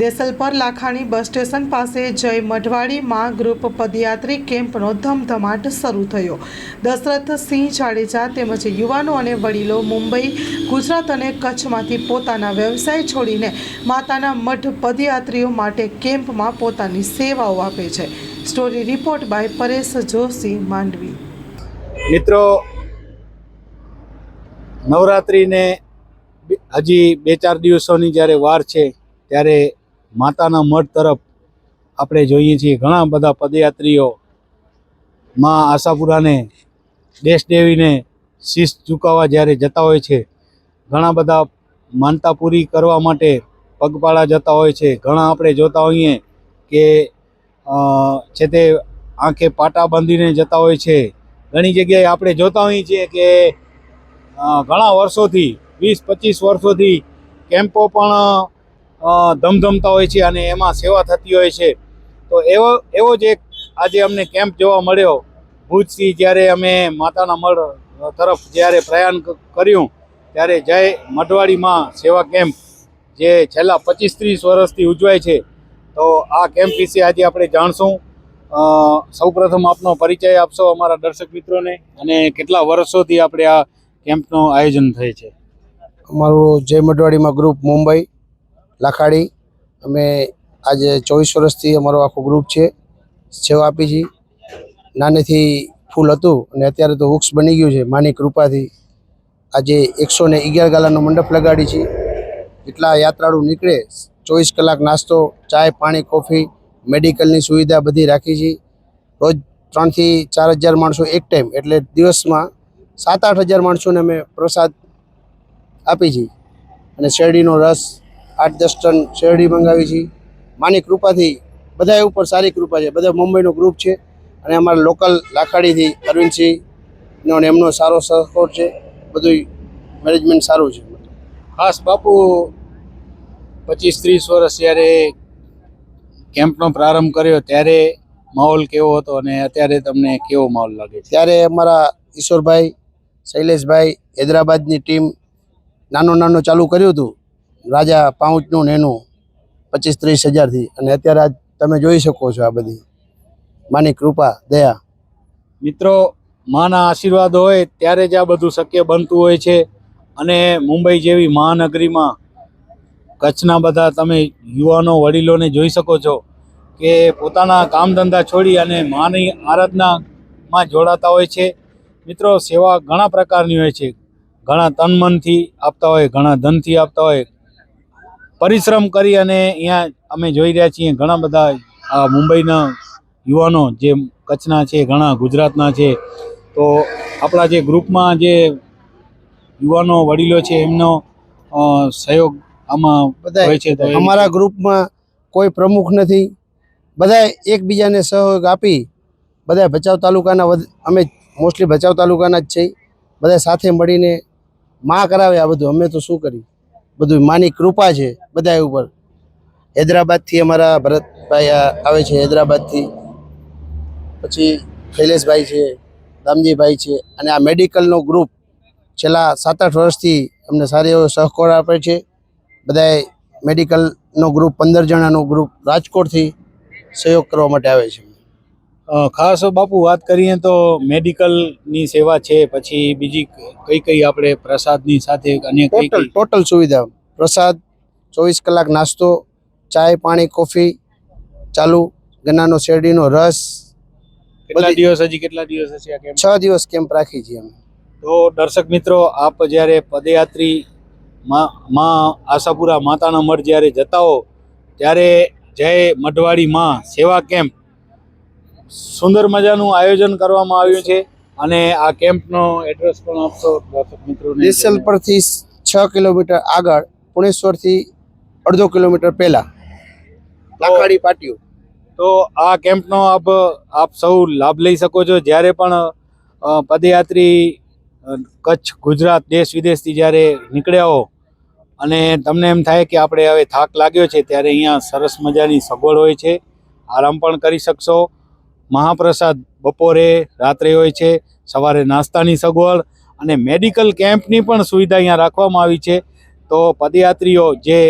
Desalpar Lakhani bus station પાસે જય મઢવાડીમાં group પદયાત્રી કેમ્પનો ધમધમાટ શરૂ થયો. દશરથ સિંહ જાડેજા તેમજ યુવાનો અને વડીલો મુંબઈ, ગુજરાત અને કચ્છમાંથી પોતાના વ્યવસાય છોડીને માતાના મઠ પદયાત્રીઓ માટે કેમ્પમાં પોતાની સેવાઓ આપે છે. Story report by Paresh Joshi, Mandvi. મિત્રો, નવરાત્રિને હજી બે ચાર દિવસોની જ્યારે વાર છે, ત્યારે માતાના મઠ તરફ આપણે જોઈએ છીએ ઘણા બધા પદયાત્રીઓ માં આશાપુરાને, દેશ દેવીને શીશ જ્યારે જતા હોય છે, ઘણા બધા માનતા પૂરી કરવા માટે પગપાળા જતા હોય છે. ઘણા આપણે જોતા હોઈએ કે છે તે આંખે પાટા બાંધીને જતા હોય છે. ઘણી જગ્યાએ આપણે જોતા હોઈએ છીએ કે ઘણા વર્ષોથી, વીસ, પચીસ વર્ષોથી કેમ્પો પણ ધમધમતા હોય છે અને એમાં સેવા થતી હોય છે. તો એવો એવો જ એક આજે અમને કેમ્પ જોવા મળ્યો. ભુજથી જ્યારે અમે માતાના મઢ તરફ જ્યારે પ્રયાણ કર્યું, ત્યારે જય મઢવાડીમાં સેવા કેમ્પ જે છેલ્લા પચીસ ત્રીસ વર્ષથી ઉજવાય છે. તો આ કેમ્પ વિશે આજે આપણે જાણશું. સૌપ્રથમ આપનો પરિચય આપશો અમારા દર્શક મિત્રોને અને કેટલા વર્ષોથી આપણે આ કેમ્પનું આયોજન થાય છે. અમારું જય મઢવાડીમાં ગ્રુપ મુંબઈ. લાખાડી અમે આજે ચોવીસ વર્ષથી અમારો આખો ગ્રુપ છે. સેવા આપી છે. નાનેથી ફૂલ હતું અને અત્યારે તો વૃક્ષ બની ગયું છે. માની કૃપાથી આજે એકસો ને અગિયાર ગાલાનો મંડપ લગાડી છે. એટલા યાત્રાળુ નીકળે, ચોવીસ કલાક નાસ્તો, ચાય, પાણી, કોફી, મેડિકલની સુવિધા બધી રાખી છે. રોજ ત્રણથી ચાર હજાર માણસો એક ટાઈમ, એટલે દિવસમાં સાત આઠ હજાર માણસોને અમે પ્રસાદ આપી છીએ અને શેરડીનો રસ આઠ દસ ટન શેરડી મંગાવી છે. માની કૃપાથી બધા ઉપર સારી કૃપા છે. બધા મુંબઈનો ગ્રુપ છે અને અમારા લોકલ લાખાડીથી અરવિંદસિંહનો એમનો સારો સપોર્ટ છે. બધું મેનેજમેન્ટ સારું છે. ખાસ બાપુ પચીસ ત્રીસ વર્ષ જ્યારે કેમ્પનો પ્રારંભ કર્યો ત્યારે માહોલ કેવો હતો અને અત્યારે તમને કેવો માહોલ લાગે ત્યારે અમારા ઈશ્વરભાઈ, શૈલેષભાઈ, હૈદરાબાદની ટીમ નાનું નાનું ચાલુ કર્યું હતું. રાજા પાઉચનું ને એનું પચીસ ત્રીસ હજારથી. અને અત્યારે આજ તમે જોઈ શકો છો આ બધી. માની કૃપા, દયા. મિત્રો, માના આશીર્વાદ હોય ત્યારે જ આ બધું શક્ય બનતું હોય છે. અને મુંબઈ જેવી મહાનગરીમાં કચ્છના બધા તમે યુવાનો, વડીલોને જોઈ શકો છો કે પોતાના કામ ધંધા છોડી અને માની આરાધનામાં જોડાતા હોય છે. મિત્રો, સેવા ઘણા પ્રકારની હોય છે. ઘણા તન મનથી આપતા હોય, ઘણા ધનથી આપતા હોય. પરિશ્રમ કરી અને અહીંયા અમે જોઈ રહ્યા છીએ ઘણા બધા આ મુંબઈના યુવાનો જે કચ્છના છે ઘણા ગુજરાતના છે. તો આપણા જે ગ્રુપમાં જે યુવાનો વડીલો છે એમનો સહયોગ આમાં બધા હોય છે તો અમારા ગ્રુપમાં કોઈ પ્રમુખ નથી. બધા એકબીજાને સહયોગ આપી બધા ભચાઉ તાલુકાના અમે મોસ્ટલી ભચાઉ તાલુકાના જ છે બધા સાથે મળીને માં કરાવે આ બધું. અમે તો શું કરી બધું માની કૃપા છે બધા ઉપર. હૈદરાબાદથી અમારા ભરતભાઈ આવે છે હૈદરાબાદથી. પછી શૈલેષભાઈ છે, દામજીભાઈ છે અને આ મેડિકલનો ગ્રુપ છેલ્લા સાત આઠ વર્ષથી અમને સારી એવો સહકાર આપે છે. બધાએ મેડિકલનો ગ્રુપ, પંદર જણાનો ગ્રુપ રાજકોટથી સહયોગ કરવા માટે આવે છે. ખાસ બાપુ વાત કરીએ તો મેડિકલની સેવા છે પછી બીજી કઈ કઈ આપણે પ્રસાદની સાથે અન્ય કઈ ટોટલ ટોટલ સુવિધા. પ્રસાદ ચોવીસ કલાક નાસ્તો ચાય પાણી કોફી ચાલુ ગન્નાનો શેરડીનો રસ. કેટલા દિવસ હજી કેટલા દિવસ હશે આ કેમ્પ છ દિવસ કેમ્પ રાખી છીએ અમે. તો દર્શક મિત્રો આપ જ્યારે પદયાત્રી માં માં આશાપુરા માતાના મઢ જ્યારે જતા હો ત્યારે જય મઢવાડી માં સેવા કેમ્પ સુંદર મજાનું આયોજન કરવામાં આવ્યું છે. અને આ કેમ્પનો એડ્રેસ પણ આપશો દર્શક મિત્રોને દેસલ પરથી છ કિલોમીટર આગળ પુણેશ્વરથી અડધો કિલોમીટર પહેલા. લાખાડી પાટિયું. તો આ કેમ્પનો આપ આપ સૌ લાભ લઈ શકો છો. જ્યારે પણ પદયાત્રી કચ્છ ગુજરાત દેશ વિદેશથી જ્યારે નીકળ્યા હો અને તમને એમ થાય કે આપણે હવે થાક લાગ્યો છે ત્યારે અહીંયા સરસ મજાની સગવડ હોય છે. આરામ પણ કરી શકશો. મહાપ્રસાદ બપોરે, રાત્રે હોય છે, સવારે નાસ્તાની સગવડ અને મેડિકલ કેમ્પની પણ સુવિધા અહીંયા રાખવામાં આવી છે. તો પદયાત્રીઓ જે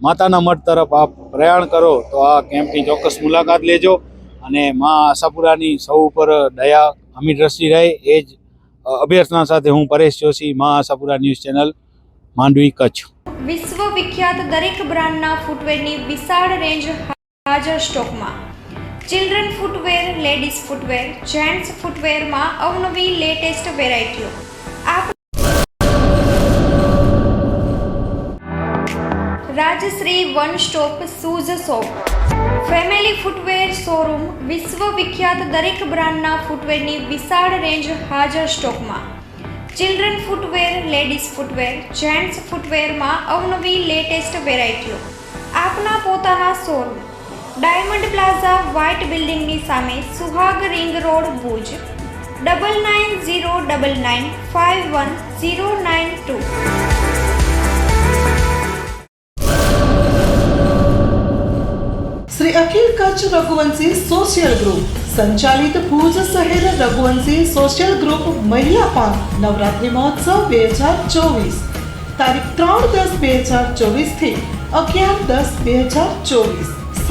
માતાના મઠ તરફ આપ પ્રયાણ કરો તો આ કેમ્પની ચોક્કસ મુલાકાત લેજો અને મા આશાપુરાની સૌ ઉપર દયા, અમીર રસી રહે, એ જ અભ્યર્થના સાથે હું પરેશ જોશી, મા આશાપુરા ન્યૂઝ ચેનલ, માંડવી કચ્છ. વિશ્વ વિખ્યાત દરેક બ્રાન્ડના ફૂટવેરની વિશાળ રેન્જ હાજર સ્ટોકમાં. Children footwear ladies footwear gents ફૂટવેરમાં અવનવી latest વેરાયટીઓ Rajshree one stop shoes shop. Family footwear showroom વિશ્વ વિખ્યાત દરેક બ્રાન્ડના ફૂટવેરની વિશાળ રેન્જ હાજર સ્ટોકમાં. Children footwear ladies footwear gents ફૂટવેરમાં અવનવી લેટેસ્ટ વેરાયટીઓ આપના પોતાના શોરૂમ ડાયમંડ પ્લાઝા વ્હાઇટ બિલ્ડિંગની સામે Suhag ring road Bhuj. Double nine zero double nine five one zero nine two. Shri Akhil Kutch Raghuvanshi social group સંચાલિત ભુજ શહેર રઘુવંશી સોશિયલ ગ્રુપ મહિલા પાંખ નવરાત્રિ મહોત્સવ બે હજાર ચોવીસ. તારીખ ત્રણ દસ બે હજાર ચોવીસથી અગિયાર દસ બે હજાર ચોવીસ.